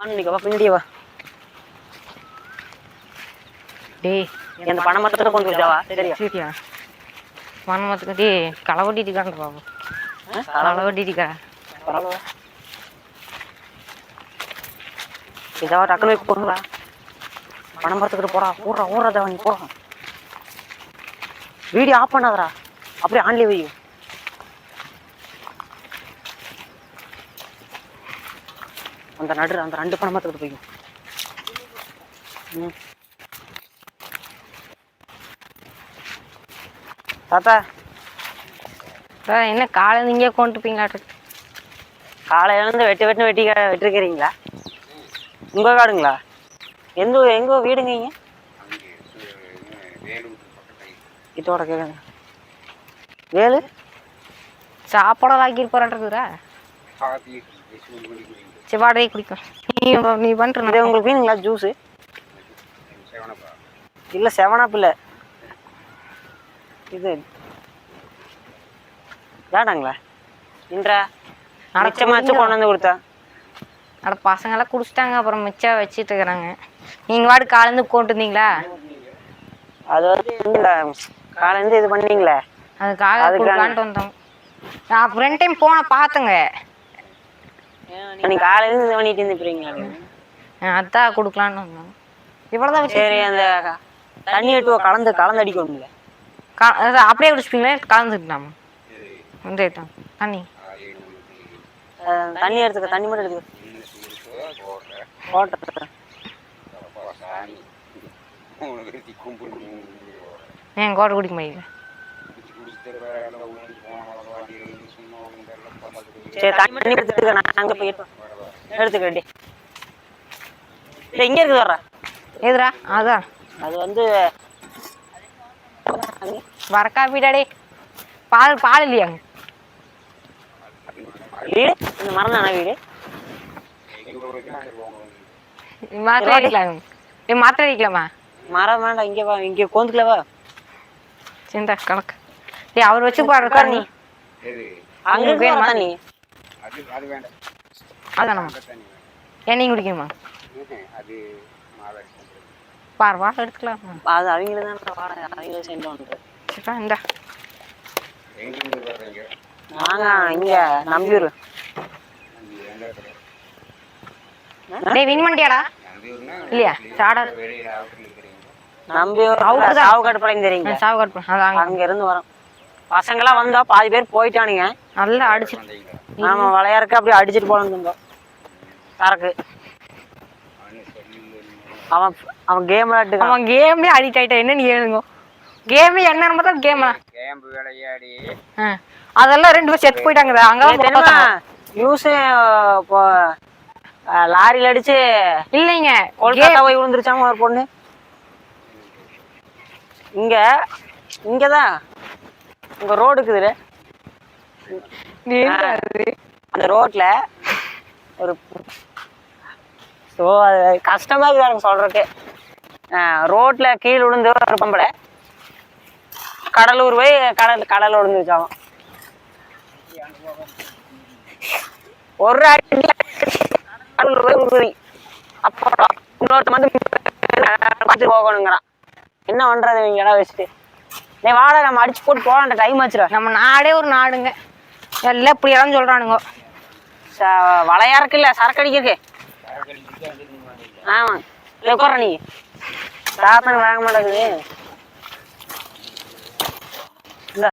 வா பின்னாடியே வா. டேய் இந்த பணமரத்துல கொண்டு வச்சாவா சரியா. சரியா மனமத்துக்கு டேய் களவட்டிட்டு பாபு. களவட்டிட்டு பரவாயில்ல. இதாவா டக்குனு போய் போடுங்களா பணம் படத்துக்கிட்டு போடா ஊடுறா ஊடுறதா நீ போடா வீடியோ ஆஃப் பண்ணாதடா. அப்படியே ஆன்லி வை அந்த நடு அந்த ரெண்டு பணம் படத்துக்கிட்டு போய் ம். தாத்தா. என்ன காலையில் இங்கே கொண்டுப்பீங்களாட்டு காலையில இருந்து வெட்டு வெட்டு வெட்டி வெட்டிருக்கிறீங்களா? உங்க காடுங்களா? எந்த எங்க வீடுங்க இங்க? இதோட கேளுங்க வேலு? சாப்பாடெல்லாம் ஆக்கிட்டு போறாட்டுக்குறா சரி வாடகை குடிக்கும் நீ நீ பண்ணுற உங்களுக்கு வேணுங்களா ஜூஸு இல்ல செவனாப் இல்ல. இது. வேடாங்களா இன்றா மிச்சமாச்சும் கொண்டு வந்து கொடுத்தா. அட பசங்கெல்லாம் குடிச்சிட்டாங்க. அப்புறம் மிச்சம் வச்சிட்டு இருக்கிறாங்க. நீங்கள் வாடு காலேருந்து கொண்டு வந்தீங்களா அது வந்து காலையில இது பண்ணீங்களே. அதுக்காக. கொடுக்கலான்ட்டு வந்தோம். நான் ரெண்டு டைம் போன பார்த்தேங்க நீ காலையில இருந்து பண்ணிட்டு இருந்துப்பீங்களா அதான் கொடுக்கலான்னு இவ்வளோதான் சரி அந்த தண்ணி எட்டுவ கலந்து கலந்து அடிக்கணும்ல. கா- அதான் அப்படியே குடிச்சிப்பீங்களே? கலந்துக்கிட்டாமா வந்து தண்ணி. தண்ணி எடுத்துக்க தண்ணி மட்டும் எடுத்துக்க. போட்டேன் ஏன் கோட்டை குடிக்க முடியல சரி தண்ணி எடுத்துக்க நான் அங்கே போய் எடுத்து எடுத்துக்கடி இங்கே இருக்குது வர்ற. எதுடா அதான் அது வந்து வரக்கா வீடாடே. பால் பால் இல்லையாங்க வீடு? இந்த மரம் தானே வீடு மாத்திரை அடிக்கலாம்? ஏ மாத்திரை அடிக்கலாமா? மரம் வேண்டாம் இங்கே வா இங்கே கோந்துக்கல வா. சிந்தா கணக்கு. அவர் வச்சு உட்கார். நீ. அங்கே வேணுமா நீ. அதானம்மா ஏன் நீங்கள் குடிக்கணுமா? பாரு வா எடுத்துக்கலாம். அது அவங்கள தான் வாடகை அவங்கள சென்று வந்துட்டு சரிப்பா இந்தா. நாங்க இங்கே நம்பியூர். டேய் வின் பண்ணிட்டியாடா இல்லையா? சாடா. நம்பியூர் அவுக்குதான். சாவு கட்டுப்பாளையம் தெரியுங்க. சாவு கட் பண்ண அதான் அங்க. இருந்து வரோம். பசங்களாம் வந்தா பாதி பேர் போயிட்டானுங்க. நல்லா அடிச்சிட்டு நாம விளையாடுறக்கு அப்படியே அடிச்சிட்டு போலாம் இருந்தோம் சரக்கு. அவன் அவன் கேம் விளையாட்டுக்கான் அவன் கேம்லேயே அடிக்ட் ஆகிட்டா என்ன நீ ஏழுங்க கேமே என்ன பார்த்தா கேமா கேம்பு விளையாடி. அதெல்லாம் ரெண்டு பேரும் செத்து போயிட்டாங்க. அங்கெல்லாம். நியூஸ் இப்போ லாரியில அடிச்சு இல்லைங்க. கொல்கத்தா போய் விழுந்துருச்சாம ஒரு பொண்ணு? இங்க இங்கதான். உங்க ரோடு இருக்குதுல. அந்த ரோட்ல ஒரு ஸோ அது கஷ்டமா இருக்குது எனக்கு சொல்றதுக்கு. ரோட்ல கீழே விழுந்து ஒரு பொம்பளை கடலூர் போய் கடல் கடல் விழுந்துருச்சாவும் ஒரு அடி கடலூர் போய் விழுந்துரி அப்போ இன்னொருத்த வந்து போகணுங்கிறான். என்ன பண்றது இவங்க இடம் வச்சுட்டு? நீ வாடகை நம்ம அடிச்சு போட்டு போகலான்ற டைம் ஆச்சுடா. நம்ம நாடே ஒரு நாடுங்க. எல்லாம் இப்படி இடம் சொல்றானுங்க. ச- வளையாருக்கு இல்ல சரக்கு அடிக்கிறதுக்கு? ஆமா. இல்ல நீ? தாத்தன் வாங்க மாட்டேங்குது.